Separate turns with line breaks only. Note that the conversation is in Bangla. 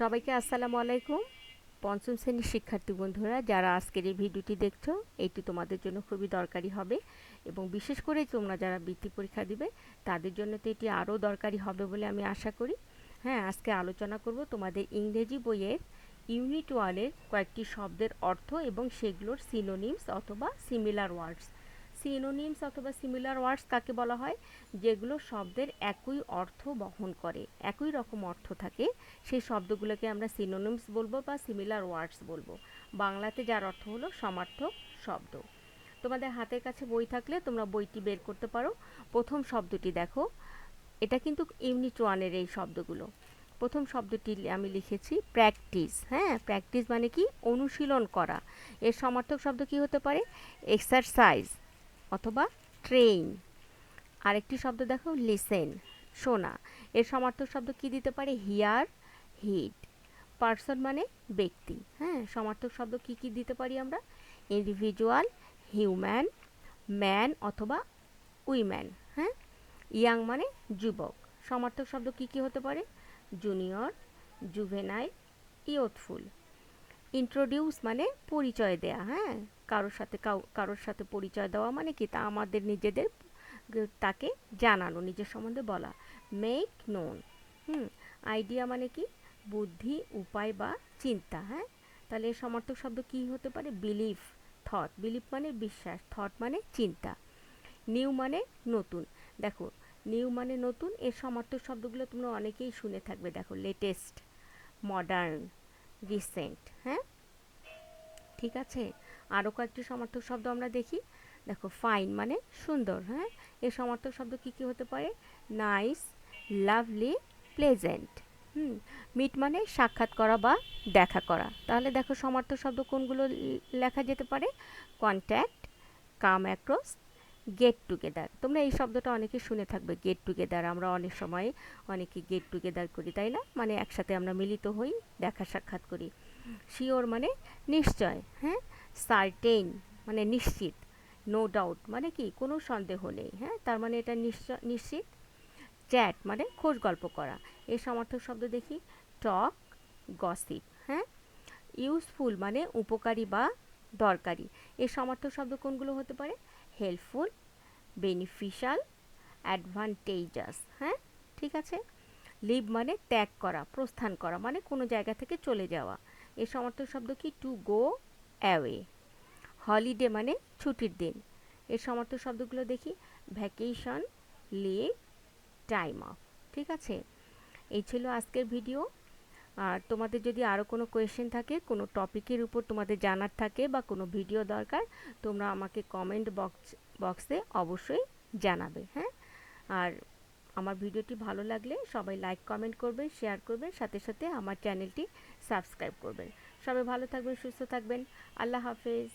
সবাইকে আসসালামু আলাইকুম। পঞ্চম শ্রেণির শিক্ষার্থী বন্ধুরা, যারা আজকের এই ভিডিওটি দেখছ, এটি তোমাদের জন্য খুবই দরকারি হবে এবং বিশেষ করে তোমরা যারা বৃত্তি পরীক্ষা দিবে, তাদের জন্য তো এটি আরও দরকারি হবে বলে আমি আশা করি। হ্যাঁ আজকে আলোচনা করব তোমাদের ইংরেজি বইয়ের ইউনিট ওয়ানের কয়েকটি শব্দের অর্থ এবং সেগুলোর সিনোনিমস অথবা সিমিলার ওয়ার্ডস সিনোনিমস অথবা সিমিলার ওয়ার্ডস কাকে বলা হয়, যেগুলো শব্দের একই অর্থ বহন করে, একই রকম অর্থ থাকে, সেই শব্দগুলোকে আমরা সিনোনিমস বলব বা সিমিলার ওয়ার্ডস বলব। বাংলাতে যার অর্থ হলো সমার্থক শব্দ। তোমাদের হাতের কাছে বই থাকলে তোমরা বইটি বের করতে পারো। প্রথম শব্দটি দেখো। এটা কিন্তু ইউনিট ওয়ানের এই শব্দগুলো। প্রথম শব্দটি আমি লিখেছি প্র্যাকটিস হ্যাঁ প্র্যাকটিস মানে কি? অনুশীলন করা। এর সমার্থক শব্দ কি হতে পারে? এক্সারসাইজ অথবা ট্রেইন। আরেকটি শব্দ দেখো লিসেন শোনা। এর সমার্থক শব্দ কি দিতে পারে? হিয়ার হিট পার্সন মানে ব্যক্তি হ্যাঁ? সমার্থক শব্দ কি কি দিতে পারি আমরা? ইন্ডিভিজুয়াল হিউম্যান ম্যান অথবা উইম্যান হ্যাঁ? ইয়াং মানে যুবক। সমার্থক শব্দ কি কি হতে পারে? জুনিয়র জুভেনাইল ইয়থফুল ইন্ট্রোডিউস মানে পরিচয় দেয়া হ্যাঁ? কারোর সাথে কারোর সাথে পরিচয় দেওয়া মানে কি? তা আমাদের নিজেদের তাকে জানানো, নিজের সম্বন্ধে বলা। মেক নোন হুম? আইডিয়া মানে কি? বুদ্ধি, উপায় বা চিন্তা হ্যাঁ? তাহলে এর সমর্থক শব্দ কি হতে পারে? বিলিফ থট বিলিফ মানে বিশ্বাস থট মানে চিন্তা। নিউ মানে নতুন। দেখো নিউ মানে নতুন, এর সমর্থক শব্দগুলো তোমরা অনেকেই শুনে থাকবে। দেখো লেটেস্ট মডার্ন রিসেন্ট হ্যাঁ? ঠিক আছে? আরও কয়েকটি সমর্থক শব্দ আমরা দেখি। দেখো ফাইন মানে সুন্দর হ্যাঁ? এর সমর্থক শব্দ কি কি হতে পারে? নাইস লাভলি প্লেজেন্ট হুম? মিট মানে সাক্ষাৎ করা বা দেখা করা। তাহলে দেখো, সমর্থক শব্দ কোনগুলো লেখা যেতে পারে? Contact come across get together তোমরা এই শব্দটা অনেকে শুনে থাকবে গেট টুগেদার আমরা অনেক সময় অনেকে গেট টুগেদার করি, তাই না? মানে একসাথে আমরা মিলিত হই, দেখা সাক্ষাৎ করি। শিওর মানে নিশ্চয় হ্যাঁ? সার্টেন মানে নিশ্চিত নো ডাউট মানে কি, কোনো সন্দেহ নেই হ্যাঁ? তার মানে এটা নিশ্চিত চ্যাট মানে খোঁজ গল্প করা। এর সমর্থক শব্দ দেখি টক গসিপ হ্যাঁ? ইউজফুল মানে উপকারী বা দরকারি। এর সমর্থক শব্দ কোনগুলো হতে পারে? হেল্পফুল বেনিফিশিয়াল অ্যাডভান্টেজাস হ্যাঁ? ঠিক আছে? লিভ মানে ত্যাগ করা, প্রস্থান করা মানে কোনো জায়গা থেকে চলে যাওয়া। এর সমর্থক শব্দ কি? টু গো অ্যাওয়ে হলিডে মানে ছুটির দিন। এর সমর্থক শব্দগুলো দেখি। ভ্যাকেশন লিভ টাইম অফ ঠিক আছে? এই ছিল আজকের ভিডিও আর তোমাদের যদি আরও কোনো কোয়েশ্চেন থাকে, কোনো টপিকের উপর তোমাদের জানার থাকে বা কোনো ভিডিও দরকার, তোমরা আমাকে কমেন্ট বক্স বক্সে অবশ্যই জানাবে হ্যাঁ? আর আমার ভিডিওটি ভালো লাগলে সবাই লাইক কমেন্ট করবেন শেয়ার করবেন, সাথে সাথে আমার চ্যানেলটি সাবস্ক্রাইব করবেন। সবাই ভালো থাকবেন, সুস্থ থাকবেন। আল্লাহ হাফেজ।